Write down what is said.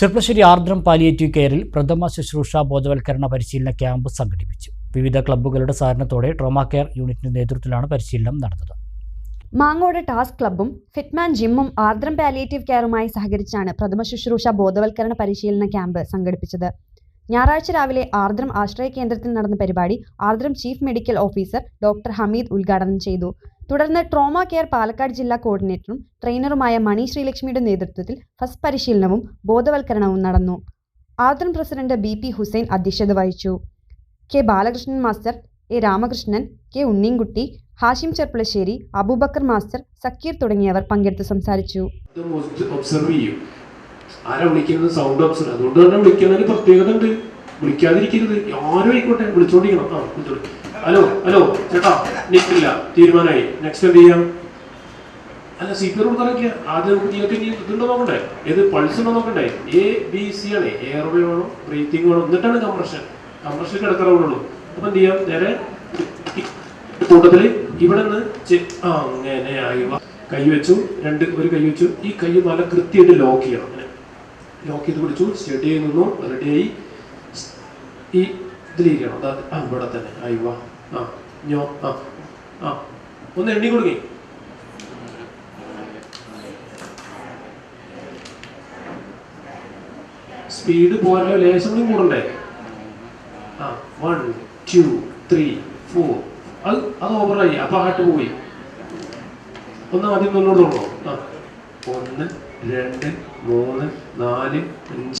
Cherpulassery Aardram palliative കെയറിൽ പ്രഥമ ശുശ്രൂഷ ബോധവൽക്കരണ പരിശീലന ക്യാമ്പ് സംഘടിപ്പിച്ചു. വിവിധ ക്ലബ്ബുകളുടെ സഹകരണത്തോടെ ട്രോമ കെയർ യൂണിറ്റിന്റെ നേതൃത്വത്തിലാണ് പരിശീലനം നടന്നത്. മാങ്ങോട് ടാസ്ക് ക്ലബ്ബും ഫിറ്റ്മാൻ ജിമ്മും ആർദ്രം പാലിയേറ്റീവ് കെയറുമായി സഹകരിച്ചാണ് പ്രഥമ ശുശ്രൂഷ ബോധവൽക്കരണ പരിശീലന ക്യാമ്പ് സംഘടിപ്പിച്ചത്. ഞായറാഴ്ച രാവിലെ ആർദ്രം ആശ്രയ കേന്ദ്രത്തിൽ നടന്ന പരിപാടി Ardram chief medical officer doctor Hameed ഉദ്ഘാടനം ചെയ്തു. തുടർന്ന് ട്രോമ കെയർ പാലക്കാട് ജില്ലാ കോർഡിനേറ്ററും ട്രെയിനറുമായ മണി ശ്രീലക്ഷ്മിയുടെ നേതൃത്വത്തിൽ ഫസ്റ്റ് പരിശീലനവും ബോധവൽക്കരണവും നടന്നു. Ardram president B P Hussain അധ്യക്ഷത വഹിച്ചു. K Balakrishnan master A Ramakrishnan K Unninkutty Hashim Cherpulassery Aboobacker master Sakeer തുടങ്ങിയവർ പങ്കെടുത്ത് സംസാരിച്ചു. ആരാ വിളിക്കുന്നത്? Sound observe. അതുകൊണ്ട് തന്നെ വിളിക്കുന്നതിന് പ്രത്യേകത ഉണ്ട്. വിളിക്കാതിരിക്കരുത്. ആരും ആയിക്കോട്ടെ. വിളിച്ചോണ്ടിരിക്കണം. ആ വിളിച്ചോളി ഹലോ ഹലോ ചേട്ടാ നിൽക്കില്ല തീരുമാനമായി. നെക്സ്റ്റ് എന്ത് ചെയ്യാം? അല്ല സി പി കൊടുക്കാനൊക്കെ ആദ്യം നമുക്ക് നിങ്ങൾക്ക് ഇനി ഇതുണ്ടോ നോക്കണ്ടേ? ഏത് പൾസ് ഉണ്ടോ നോക്കണ്ടേ? എ ബി സി ആണ്. എയർവേ വേണോ? ബ്രീത്തിങ് വേണോ? എന്നിട്ടാണ് കംപ്രഷൻ കംപ്രഷൻ കിടക്കാറുള്ളൂ അപ്പൊ എന്ത് ചെയ്യാം? നേരെ കൂട്ടത്തിൽ ഇവിടെ നിന്ന് അങ്ങനെ ആയി. കൈ വെച്ചു. രണ്ട് ഒരു കൈ വെച്ചു. ഈ കൈ നല്ല കൃത്യമായിട്ട് ലോക്ക് ചെയ്യണം. അങ്ങനെ. ലോക്ക് ചെയ്ത് പിടിച്ചു. സ്റ്റഡി നിന്നു. റെഡിയായി ഈ ഇതിലിരിക്കണം. അതാ ആ ഇവിടെ തന്നെ. ആ യുവ ആ ഞോ ആ ആ. ഒന്ന് എണ്ണി കൊടുക്കേ. സ്പീഡ് പോരല്ലോ ലേശം കൂടി കൂടണ്ടേ? ആ വൺ ടു ത്രീ ഫോർ അത് അത് ഓവറായി അപ്പൊ ആട്ട് പോയി. ഒന്ന് ആദ്യം മുന്നോട്ട് തുടങ്ങോ ആ. ഒന്ന് രണ്ട് മൂന്ന് നാല് അഞ്ച്.